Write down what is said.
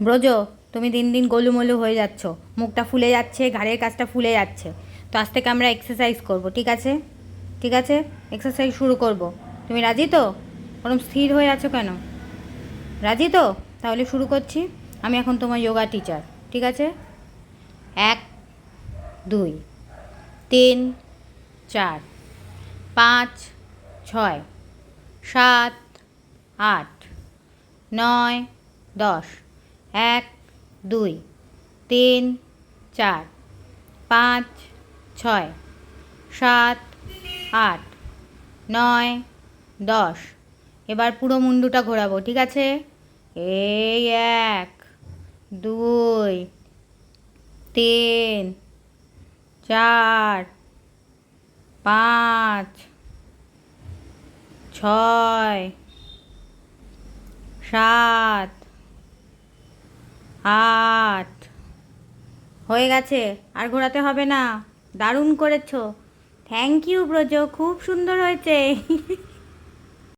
ব্রজ, তুমি দিন দিন গোলুমলু হয়ে যাচ্ছ। মুখটা ফুলে যাচ্ছে, ঘাড়ের কাজটা ফুলে যাচ্ছে। তো আজ থেকে আমরা এক্সারসাইজ করব, ঠিক আছে? ঠিক আছে? এক্সারসাইজ শুরু করব। তুমি রাজি তো? ওরম স্থির হয়ে আছো কেন? রাজি তো? তাহলে শুরু করছি। আমি এখন তোমার যোগা টিচার ঠিক আছে? এক, দুই, তিন, চার, পাঁচ, ছয়, সাত, আট, নয়, দশ। এক, দুই, তিন, চার, পাঁচ, ছয়, সাত, আট, নয়, দশ। এবার পুরো মুন্ডুটা ঘোরাবো, ঠিক আছে? এই এক, দুই, তিন, চার, পাঁচ, ছয়, সাত আট। হয়ে গেছে, আর ঘোরাতে হবে না। দারুণ করেছ। থ্যাংক ইউ ব্রজ, খুব সুন্দর হয়েছে।